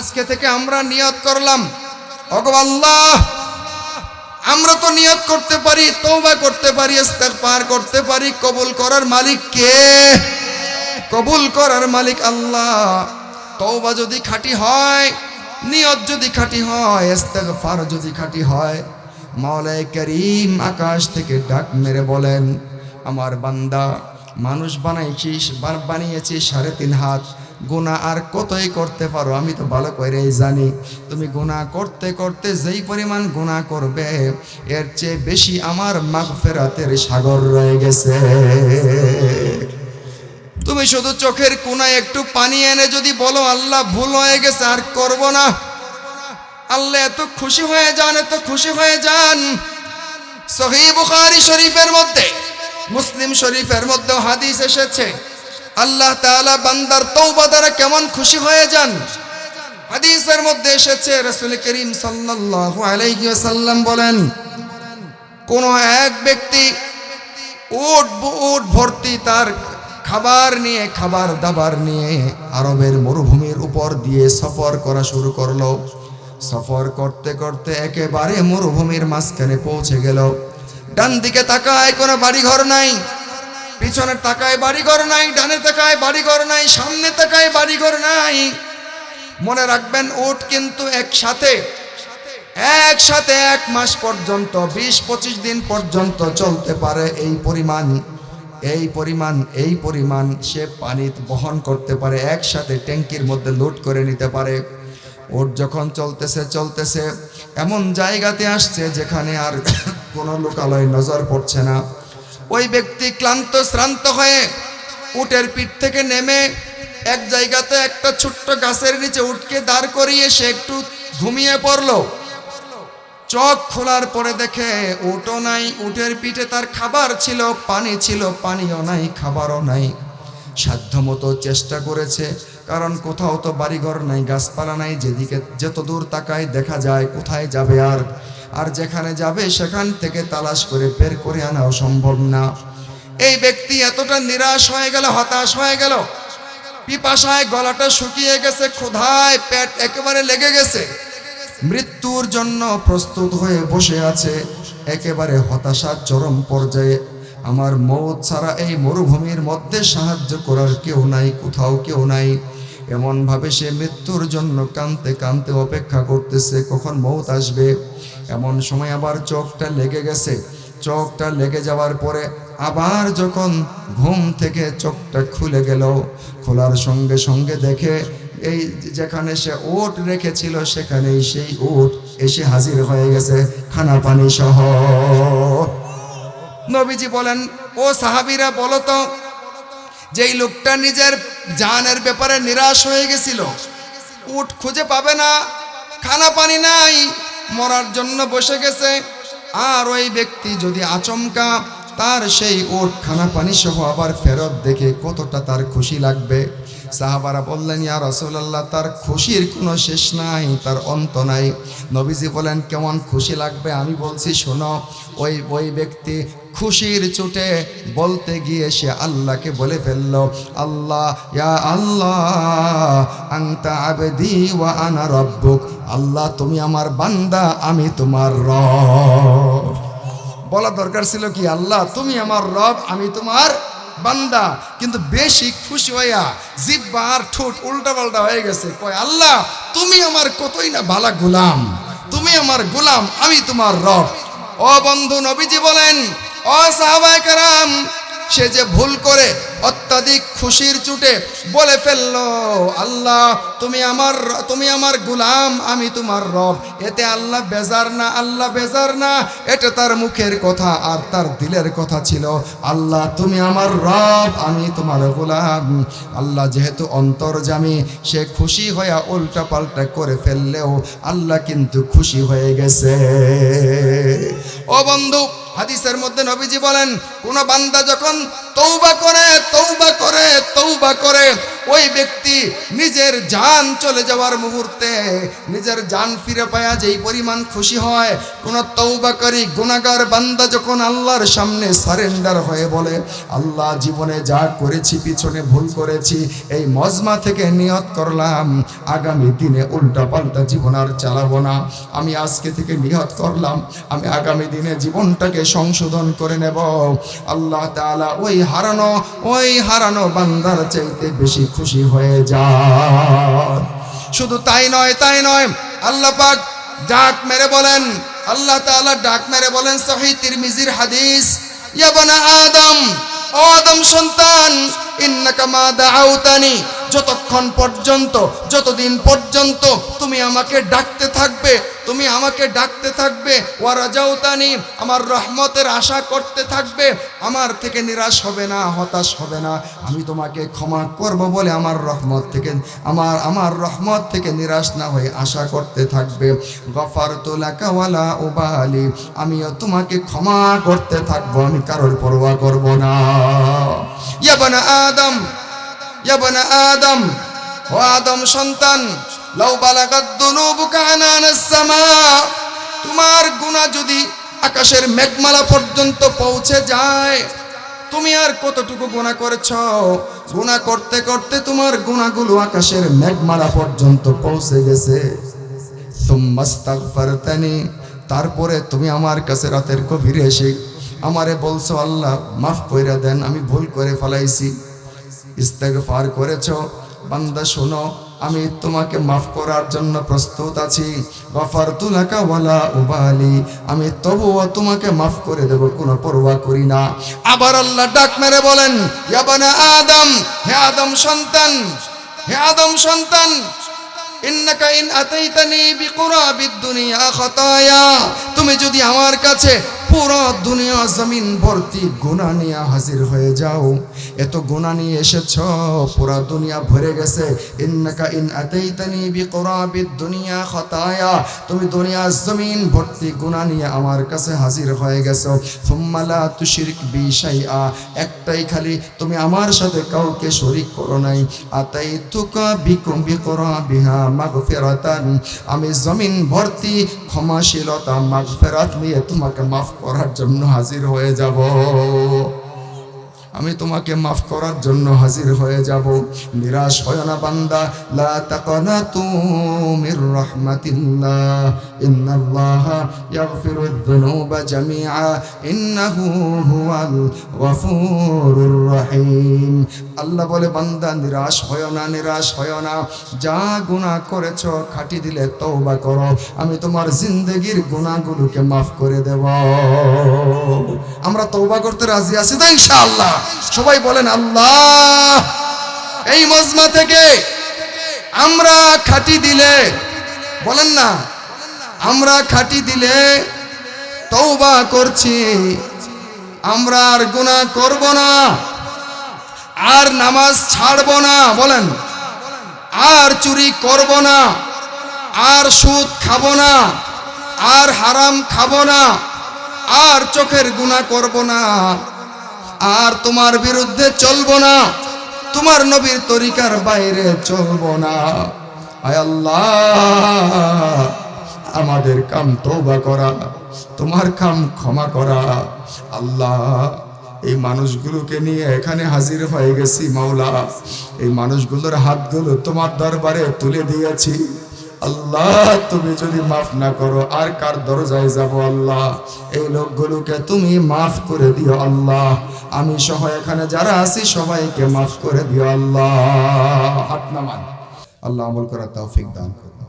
আজকে থেকে আমরা নিয়ত করলাম। আল্লাহ, আমরা তো নিয়ত করতে পারি তৌবা করতে পারি, ইস্তেগফার করতে পারি, কবুল করার মালিক কে? কবুল করার মালিক আল্লাহ। তৌবা যদি খাঁটি হয়, নিয়ত যদি খাঁটি হয়, ইস্তেগফার যদি খাঁটি হয় মাওলাই করিম আকাশ থেকে ডাক মেরে বলেন, আমার বান্দা, মানুষ বানাইছিস বানিয়েছিস সাড়ে তিন হাত গুণা আর কতই করতে পারো, আমি তো ভালো করেই জানি। তুমি গুণা করতে করতে যেই পরিমাণ গুণা করবে, এর চেয়ে বেশি আমার মাগফেরাতের সাগর রয়ে গেছে। তুমি শুধু চোখের কোনায় একটু পানি এনে যদি বলো, আল্লাহ, ভুল হয়ে গেছে, আর করব না। আল্লাহ এত খুশি হয়ে যান, এত খুশি হয়ে যান। সহি বুখারি শরীফের মধ্যে, মুসলিম শরীফের মধ্যে হাদিস এসেছে আল্লাহ তাআলা বান্দার তওবা দ্বারা কেমন খুশি হয়ে যান? হাদিসের মধ্যে এসেছে, রাসূল করিম সাল্লাল্লাহু বলেন, কোন এক ব্যক্তি উট উট ভর্তি তার খাবার নিয়ে, খাবার দাবার নিয়ে আরবের মরুভূমির উপর দিয়ে সফর করা শুরু করল। সফর করতে করতে একেবারে মরুভূমির মাঝখানে পৌঁছে গেল। ডান দিকে তাকায় কোনো বাড়িঘর নাই। পিছনের তাকায়, বাড়িঘর নাই, ডানে তাকায়, বাড়িঘর নাই, সামনে তাকায়, বাড়িঘর নাই। মনে রাখবেন, উট কিন্তু একসাথে একসাথে এক মাস পর্যন্ত, বিশ পঁচিশ দিন পর্যন্ত চলতে পারে এই পরিমাণ এই পরিমাণ এই পরিমাণ সে পানি বহন করতে পারে, একসাথে ট্যাঙ্কির মধ্যে লোড করে নিতে পারে। ওর যখন চলতেছে চলতেছে, এমন জায়গাতে আসছে যেখানে আর কোনো লোকালয় নজর পড়ছে না। ওই ব্যক্তি ক্লান্ত, শ্রান্ত হয়ে উটের পিঠ থেকে নেমে এক জায়গাতে একটা ছোট্ট গাছের নিচে উঠকে দাঁড় করিয়ে সে একটু ঘুমিয়ে পড়ল। চোখ খোলার পরে দেখে উটও নাই, উটের পিঠে তার খাবার ছিল, পানি ছিল, পানিও নাই, খাবারও নাই। সাধ্যমতো চেষ্টা করেছে কারণ কোথাও তো বাড়িঘর নাই, গাছপালা নাই, যেদিকে যত দূর তাকায় দেখা যায় কোথায় যাবে আর। আর যেখানে যাবে সেখান থেকে তালাশ করে বের করে আনাও সম্ভব না। এই ব্যক্তি এতটা নিরাশ হয়ে গেল, হতাশ হয়ে গেল। পিপাসায় গলাটা শুকিয়ে গেছে, ক্ষুধায় পেট একেবারে লেগে গেছে। মৃত্যুর জন্য প্রস্তুত হয়ে বসে আছে, একেবারে হতাশার চরম পর্যায়ে। আমার মৌত ছাড়া এই মরুভূমির মধ্যে সাহায্য করার কেউ নাই, কোথাও কেউ নাই। এমনভাবে সে মৃত্যুর জন্য কানতে কানতে অপেক্ষা করতেছে, কখন মৌত আসবে? এমন সময় আবার চোখটা লেগে গেছে। চোখটা লেগে যাওয়ার পরে আবার যখন ঘুম থেকে চোখটা খুলে গেল, খোলার সঙ্গে সঙ্গে দেখে এই যেখানে সে ওট রেখেছিল, সেখানেই সেই ওট এসে হাজির হয়ে গেছে। খানা পানি সহ নবীজি বলেন, ও সাহাবিরা, বলো তো যেই লোকটা নিজের জানের ব্যাপারে নিরাশ হয়ে গেছিল, উট খুঁজে পাবে না, খানা পানি নাই, মরার জন্য বসে গেছে। আর ওই ব্যক্তি যদি আচমকা, তার সেই ওট খানা পানি সহ আবার ফেরত দেখে কতটা তার খুশি লাগবে। সাহাবারা বললেন, ইয়া রসুল্লাহ তার খুশির কোনো শেষ নাই, তার অন্ত নাই। নবীজি বলেন, কেমন খুশি লাগবে? আমি বলছি, শোনো, ওই ওই ব্যক্তি খুশির চোটে বলতে গিয়ে সে আল্লাহকে বলে ফেলল, আল্লাহ, ইয়া আল্লাহ আংতা আবেদি ওয়া আনা রব্বুক। আল্লাহ, তুমি আমার বান্দা, আমি তোমার রব। বলা দরকার ছিল কি, আল্লাহ, তুমি আমার রব, আমি তোমার বান্দা। কিন্তু বেশি খুশি হইয়া জিব্বা আর ঠোঁট উল্টা পাল্টা হয়ে গেছে। কয়, আল্লাহ, তুমি আমার কতই না ভালা গোলাম। তুমি আমার গোলাম, আমি তোমার রব। ও বন্ধু নবীজি বলেন ও সাহাবায়ে কারাম সে যে ভুল করে অত্যাধিক খুশির চুটে বলে ফেলল, আল্লাহ, তুমি আমার তুমি আমার গুলাম, আমি তোমার রব। এতে আল্লাহ বেজার না, আল্লাহ বেজার না। এটা তার মুখের কথা আর তার দিলের কথা ছিল। আল্লাহ, তুমি আমার রব, আমি তোমার গোলাম। আল্লাহ যেহেতু অন্তর্জামী, সে খুশি হয়ে উল্টা পাল্টা করে ফেললেও আল্লাহ কিন্তু খুশি হয়ে গেছে। ও বন্ধু, হাদিসের মধ্যে নবীজি বলেন, কোন বান্দা যখন তৌবা করে তৌবা করে তৌবা করে। ওই ব্যক্তি নিজের জান চলে যাওয়ার মুহূর্তে নিজের জান ফিরে পায়া যেই পরিমাণ খুশি হয়, কোন তৌবাকারী গুণাগার বান্দা যখন আল্লাহর সামনে সারেন্ডার হয়ে বলে, আল্লাহ জীবনে যা করেছি, পিছনে ভুল করেছি, এই মজমা থেকে নিয়ত করলাম, আগামী দিনে উল্টা পাল্টা জীবন আর চালাবো না। আমি আজকে থেকে নিহত করলাম, আমি আগামী দিনে জীবনটাকে সংশোধন করে নেব। আল্লাহ তাআলা ওই হারানো ওই হারানো বান্দার চাইতে বেশি খুশি হয়ে যায় শুধু তাই নয় তাই নয়, আল্লাহ পাক ডাক মেরে বলেন, আল্লাহ তাআলা ডাক মেরে বলেন, সহি তিরমিজির হাদিস, ইয়া বনা আদম, ও আদম সন্তান, ইন্নাকা মা দাআউতানি যতক্ষণ পর্যন্ত, যতদিন পর্যন্ত তুমি আমাকে ডাকতে থাকবে, তুমি আমাকে ডাকতে থাকবে, ওয়ারাজাউতানি, আমার রহমতের আশা করতে থাকবে, আমার থেকে নিরাশ হবে না, হতাশ হবে না। আমি তোমাকে ক্ষমা করব বলে আমার রহমত থেকে, আমার আমার রহমত থেকে নিরাশ না হয়ে আশা করতে থাকবে। গফার তোলাকা ওয়ালা উবালি, আমিও তোমাকে ক্ষমা করতে থাকব, আমি কারোর পরোয়া করব না। ইয়াবানা আদম আদম, ও আদম সন্তান, লাউ বালাগাত দুনুবুকা আনানাস সামা। তোমার গুনাহ যদি আকাশের মেঘমালা পর্যন্ত পৌঁছে যায়, তুমি আর কতটুকু গুনাহ করেছ? গুনাহ করতে করতে তোমার গুনাহগুলো আকাশের মেঘমালা পর্যন্ত পৌঁছে গেছে। তারপরে তুমি আমার কাছে রাতের গভীরে এসে আমারে বলছো, আল্লাহ, মাফ কইরা দেন, আমি ভুল করে ফেলাইছি। ইস্তেগফার করেছ। বান্দা, শোনো, আমি তোমাকে মাফ করার জন্য প্রস্তুত আছি। গফার তুলাকা ওয়ালা উবালি। আমি তবুও তোমাকে মাফ করে দেব, কোনো পরোয়া করি না। আবার আল্লাহ ডাক মেরে বলেন ইয়াবানা আদম, হে আদম সন্তান, হে আদম সন্তান দুনিয়া তুমি যদি আমার কাছে পুরো দুনিয়া জমিন ভর্তি গুণা নিয়ে হাজির হয়ে যাও এত গুণা নিয়ে এসেছ? পুরো দুনিয়া ভরে গেছে। ইন দুনিয়া খতায়া। তুমি দুনিয়া জমিন ভর্তি গুণা নিয়ে আমার কাছে হাজির হয়ে গেছো। সুম্মা লা তুশরিক বি শাইআ। একটাই খালি, তুমি আমার সাথে কাউকে শরীক করো নাই। আতাই আতাইতুকা বিকুম বিকরা বিহা মাগফিরাতান। আমি জমিন ভর্তি ক্ষমাশীলতা, মাগফিরাত নিয়ে তোমাকে মাফ করার জন্য হাজির হয়ে যাব। আমি তোমাকে মাফ করার জন্য হাজির হয়ে যাব। নিরাশ হয় না বান্দা। লা তাকানাতু মির রাহমাতিল্লাহ। ইন্নাল্লাহ ইয়াগফিরুদ যুনুবা জামিআ। ইন্নাহু হুয়াল গফুরুর রহিম। আল্লাহ বলে, বান্দা, নিরাশ হয় না, নিরাশ হয় না। যা গুনাহ করেছ, খাটি দিলে তওবা করো। আমি তোমার জিন্দেগির গুনাহগুলোকে মাফ করে দেব। আমরা তওবা করতে রাজি আছি তো ইনশাআল্লাহ? সবাই বলেন আল্লাহ। এই মজমা থেকে আমরা খাটি দিলে, বলেন না, আমরা খাটি দিলে তওবা করছি, আমরা আর গুনাহ করব না, আর নামাজ ছাড়ব না, বলেন, আর চুরি করব না, আর সুদ খাব না, আর হারাম খাব না, আর চোখের গুণা করব না। আর তোমার বিরুদ্ধে চলবো না। তোমার নবীর তরিকার বাইরে চলবো না। আয় আল্লাহ, আমাদের কাম তৌবা করা, তোমার কাম ক্ষমা করা। আল্লাহ, এই মানুষগুলোকে নিয়ে এখানে হাজির হয়ে গেছি মাওলা। এই মানুষগুলোর হাতগুলো তোমার দরবারে তুলে দিয়েছি। আল্লাহ, তুমি যদি মাফ না করো, আর কার দরজায় যাব আল্লাহ? এই লোকগুলোকে তুমি মাফ করে দিও আল্লাহ। আমি সহ এখানে যারা আছি, সবাইকে মাফ করে দিও আল্লাহ। হাত নামান। আল্লাহ আমল করার তৌফিক দান করুন।